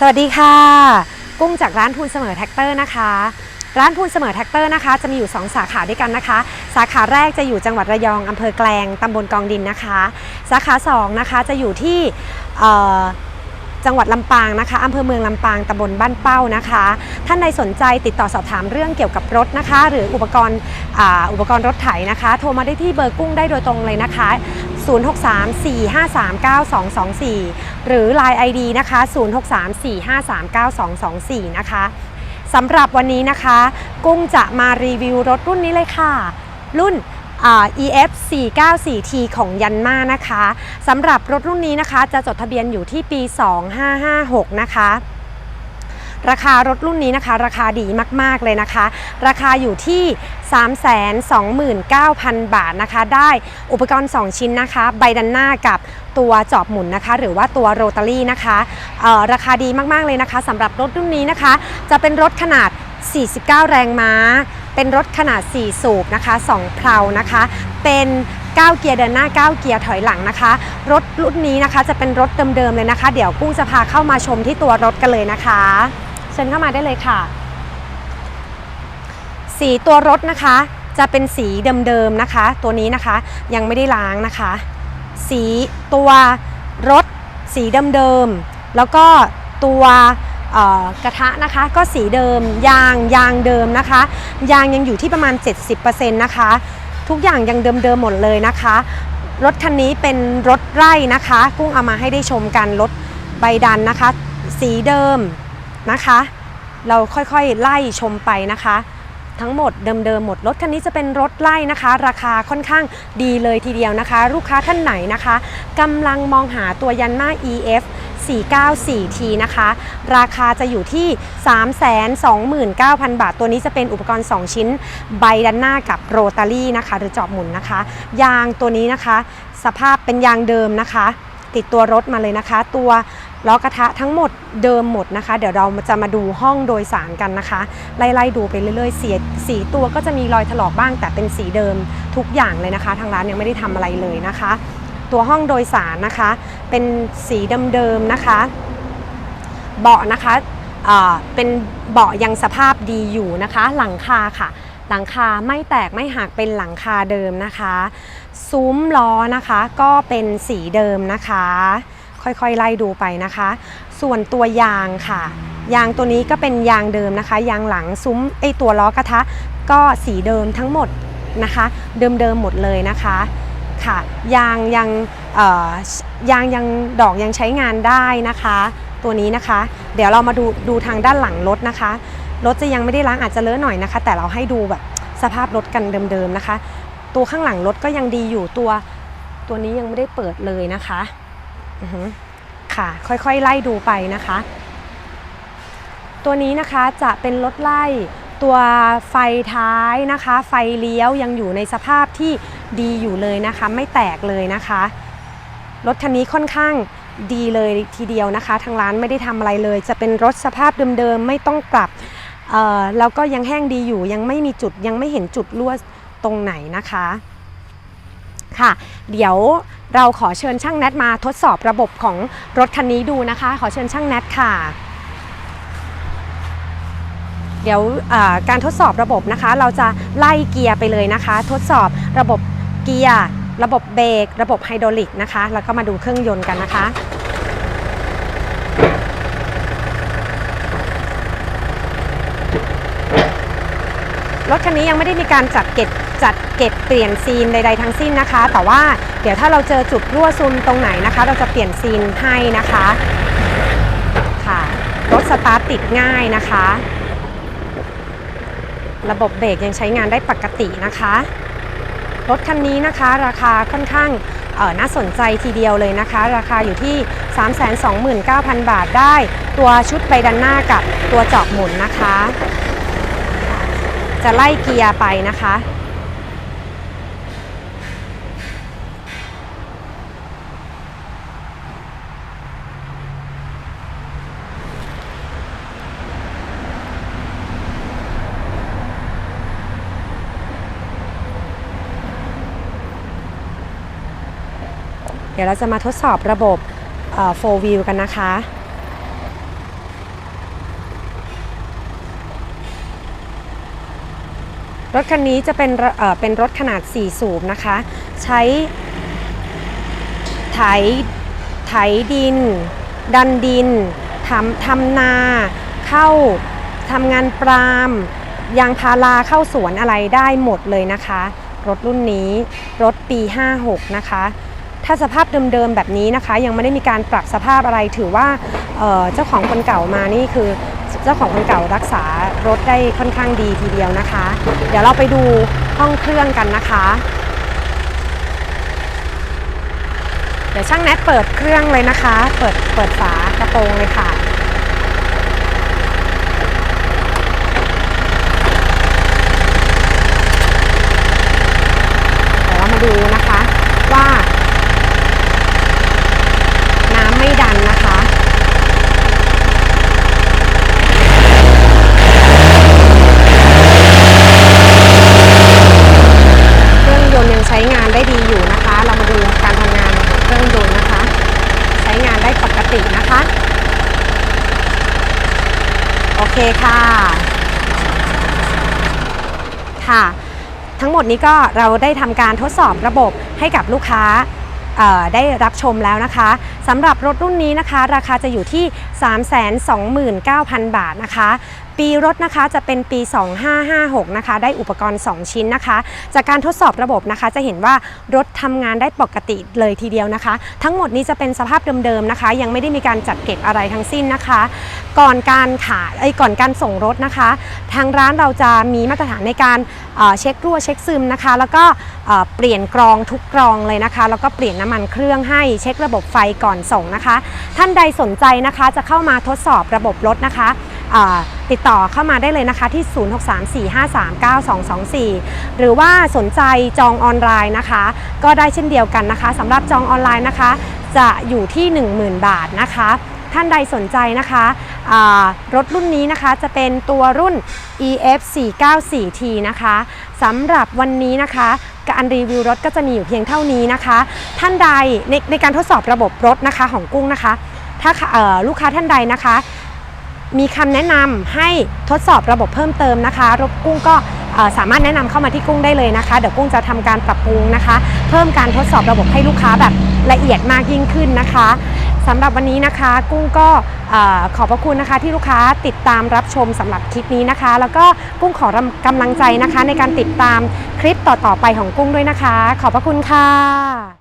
สวัสดีค่ะ กุ้งจากร้านพูนเสมอแท็กเตอร์นะคะ ร้านพูนเสมอแท็กเตอร์นะคะ จะมีอยู่ 2 สาขาด้วยกันนะคะ สาขาแรกจะอยู่จังหวัดระยองอำเภอแกลงตำบลกองดินนะคะ สาขา2นะคะจะอยู่ที่จังหวัดลำปางนะคะอำเภอเมืองลำปางตำบลบ้านเป้านะคะ ท่านใดสนใจติดต่อสอบถามเรื่องเกี่ยวกับรถนะคะ หรืออุปกรณ์ออุปกรณ์รถไถนะคะ โทรมาได้ที่เบอร์กุ้งได้โดยตรงเลยนะคะ 0634539224 หรือ Line ID นะคะ 0634539224 นะคะสำหรับวันนี้นะคะ กุ้งจะมารีวิวรถรุ่นนี้เลยค่ะ รุ่น EF 494T ของยันมานะคะสำหรับรถรุ่นนี้นะคะ จะจดทะเบียนอยู่ที่ปี 2556 นะคะ ราคารถรุ่นนี้นะคะ ราคาดีมากๆเลยนะคะ ราคาอยู่ที่ 329,000 บาทนะคะ ได้อุปกรณ์ 2 ชิ้นนะคะ ใบดันหน้ากับตัวจอบหมุนนะคะ หรือว่าตัวโรตารี่นะคะราคาดีมากๆเลยนะคะสำหรับรถรุ่นนี้นะคะ จะเป็นรถขนาด 49 แรงม้า เป็นรถขนาด 4 สูบนะคะ 2 เพลานะคะ เป็น9เกียร์เดินหน้า 9 เกียร์ถอยหลังนะคะ รถรุ่นนี้นะคะจะเป็นรถเดิมๆเลยนะคะ เดี๋ยวกุ้งจะพาเข้ามาชมที่ตัวรถกันเลยนะคะ เชิญเข้ามาได้เลยค่ะ สีตัวรถนะคะ จะเป็นสีเดิมๆนะคะ ตัวนี้นะคะยังไม่ได้ล้างนะคะ สีตัวรถสีเดิมๆแล้วก็ตัวกระทะนะคะก็สีเดิมยางยางเดิมนะคะ ยางยังอยู่ที่ประมาณ 70%นะคะ ทุกอย่างยังเดิมๆหมดเลยนะคะ รถคันนี้เป็นรถไร่นะคะ กุ้งเอามาให้ได้ชมกันรถใบดันนะคะ สีเดิม นะคะ เราค่อยๆไล่ชมไปนะคะ ทั้งหมดเดิมๆหมดรถคันนี้จะเป็นรถไล่นะคะ ราคาค่อนข้างดีเลยทีเดียวนะคะ ลูกค้าท่านไหนนะคะกำลังมองหาตัวยันมา EF 494T นะคะ ราคาจะอยู่ที่ 329,000 บาท ตัวนี้จะเป็นอุปกรณ์ 2 ชิ้น ใบด้านหน้ากับโรตารี่นะคะ หรือจอบหมุนนะคะ ยางตัวนี้นะคะ สภาพเป็นยางเดิมนะคะ ติดตัวรถมาเลยนะคะ ตัวล้อกระทะทั้งหมดเดิมหมดนะคะ เดี๋ยวเราจะมาดูห้องโดยสารกันนะคะ ไล่ๆดูไปเรื่อยๆสีสีตัวก็จะมีรอยถลอกบ้าง แต่เป็นสีเดิมทุกอย่างเลยนะคะ ทางร้านยังไม่ได้ทำอะไรเลยนะคะ ตัวห้องโดยสารนะคะ เป็นสีเดิมๆนะคะ เบาะนะคะเเป็นเบาะยังสภาพดีอยู่นะคะ หลังคาค่ะ หลังคาไม่แตกไม่หักเป็นหลังคาเดิมนะคะ ซุ้มล้อนะคะก็เป็นสีเดิมนะคะ ค่อยๆไล่ดูไปนะคะ ส่วนตัวยางค่ะ ยางตัวนี้ก็เป็นยางเดิมนะคะ ยางหลังซุ้มไอตัวล้อกระทะ ก็สีเดิมทั้งหมดนะคะ เดิมๆหมดเลยนะคะค่ะยางยังยางยังดอกยังใช้งานได้นะคะ ตัวนี้นะคะ เดี๋ยวเรามาดูดูทางด้านหลังรถนะคะ รถจะยังไม่ได้ล้างอาจจะเลอะหน่อยนะคะ แต่เราให้ดูแบบสภาพรถกันเดิมๆนะคะ ตัวข้างหลังรถก็ยังดีอยู่ตัวตัวนี้ยังไม่ได้เปิดเลยนะคะค่ะ ค่อยๆ ไล่ดูไปนะคะ ตัวนี้นะคะจะเป็นรถไล่ตัวไฟท้ายนะคะ ไฟเลี้ยวยังอยู่ในสภาพที่ดีอยู่เลยนะคะ ไม่แตกเลยนะคะรถคันนี้ค่อนข้างดีเลยทีเดียวนะคะ ทางร้านไม่ได้ทำอะไรเลย จะเป็นรถสภาพเดิมๆ ไม่ต้องปรับ แล้วก็ยังแห้งดีอยู่ยังไม่มีจุดยังไม่เห็นจุดรั่วตรงไหนนะคะค่ะ เดี๋ยวเราขอเชิญช่างแนทมาทดสอบระบบของรถคันนี้ดูนะคะ ขอเชิญช่างแนทค่ะ เดี๋ยวการทดสอบระบบนะคะ เราจะไล่เกียร์ไปเลยนะคะ ทดสอบระบบเกียร์ ระบบเบรกระบบไฮดรอลิกนะคะ แล้วก็มาดูเครื่องยนต์กันนะคะ รถคันนี้ยังไม่ได้มีการจัดเก็บจัดเก็บเปลี่ยนซีนใด ๆ ทั้งสิ้นนะคะ แต่ว่าเดี๋ยวถ้าเราเจอจุดรั่วซุนตรงไหนนะคะ เราจะเปลี่ยนซีนให้นะคะค่ะรถสตาร์ทติดง่ายนะคะ ระบบเบรกยังใช้งานได้ปกตินะคะ รถคันนี้นะคะราคาค่อนข้างน่าสนใจทีเดียวเลยนะคะ ราคาอยู่ที่ 329,000 บาทได้ ตัวชุดใบดันหน้ากับตัวจอกหมุนนะคะ จะไล่เกียร์ไปนะคะ เดี๋ยวเราจะมาทดสอบระบบโฟวิวกันนะคะ รถคันนี้จะเป็นเเป็นรถขนาด 4 สูบนะคะ ใช้ไถไถดิน ดันดินทำทำนา เข้าทำงานปรามยางพาราเข้าสวนอะไรได้หมดเลยนะคะ รถรุ่นนี้รถปี 56 นะคะ ถ้าสภาพเดิมๆแบบนี้นะคะ ยังไม่ได้มีการปรับสภาพอะไรถือว่าเเจ้าของคนเก่ามานี่คือ เจ้าของคนเก่ารักษารถได้ค่อนข้างดีทีเดียวนะคะ เดี๋ยวเราไปดูห้องเครื่องกันนะคะ เดี๋ยวช่างแนทเปิดเครื่องเลยนะคะ เปิดเปิดฝากระโปรงเลยค่ะเดี๋ยวเรามาดูนะคะว่า น้ำไม่ดันนะคะ เครื่องยนต์ยังใช้งานได้ดีอยู่นะคะ เรามาดูการทำงานของเครื่องยนต์นะคะ ใช้งานได้ป กตินะคะ โอเคค่ะ ค่ะ ทั้งหมดนี้ก็เราได้ทำการทดสอบระบบให้กับลูกค้าได้รับชมแล้วนะคะ สำหรับรถรุ่นนี้นะคะ ราคาจะอยู่ที่ 329,000 บาทนะคะ ปีรถนะคะจะเป็นปี 2556 นะคะ ได้อุปกรณ์ 2 ชิ้นนะคะ จากการทดสอบระบบนะคะจะเห็นว่ารถทำงานได้ปกติเลยทีเดียวนะคะ ทั้งหมดนี้จะเป็นสภาพเดิมๆนะคะ ยังไม่ได้มีการจัดเก็บอะไรทั้งสิ้นนะคะ ก่อนการขายเอ้ยก่อนการส่งรถนะคะ ทางร้านเราจะมีมาตรฐานในการเอ่อเช็ครั่วเช็คซึมนะคะ แล้วก็เเปลี่ยนกรองทุกกรองเลยนะคะ แล้วก็เปลี่ยนน้ำมันเครื่องให้เช็คระบบไฟก่อนส่งนะคะ ท่านใดสนใจนะคะจะเข้ามาทดสอบระบบรถนะคะติดต่อเข้ามาได้เลยนะคะที่ 0634539224 หรือว่าสนใจจองออนไลน์นะคะ ก็ได้เช่นเดียวกันนะคะสำหรับจองออนไลน์นะคะ จะอยู่ที่ 10,000 บาทนะคะ ท่านใดสนใจนะคะรถรุ่นนี้นะคะจะเป็นตัวรุ่น EF 494T นะคะสำหรับวันนี้นะคะการรีวิวรถก็จะมีอยู่เพียงเท่านี้นะคะ ท่านใดในในการทดสอบระบบรถนะคะของกุ้งนะคะ ถ้าลูกค้าท่านใดนะคะ มีคำแนะนำให้ทดสอบระบบเพิ่มเติมนะคะรบกุ้งก็สามารถแนะนำเข้ามาที่กุ้งได้เลยนะคะ เดี๋ยวกุ้งจะทำการปรับปรุงนะคะ เพิ่มการทดสอบระบบให้ลูกค้าแบบละเอียดมากยิ่งขึ้นนะคะ สำหรับวันนี้นะคะ กุ้งก็เอ่อขอบพระคุณนะคะที่ลูกค้าติดตามรับชมสำหรับคลิปนี้นะคะ แล้วก็กุ้งขอกำลังใจนะคะ ในการติดตามคลิปต่อๆไปของกุ้งด้วยนะคะ ขอบพระคุณค่ะ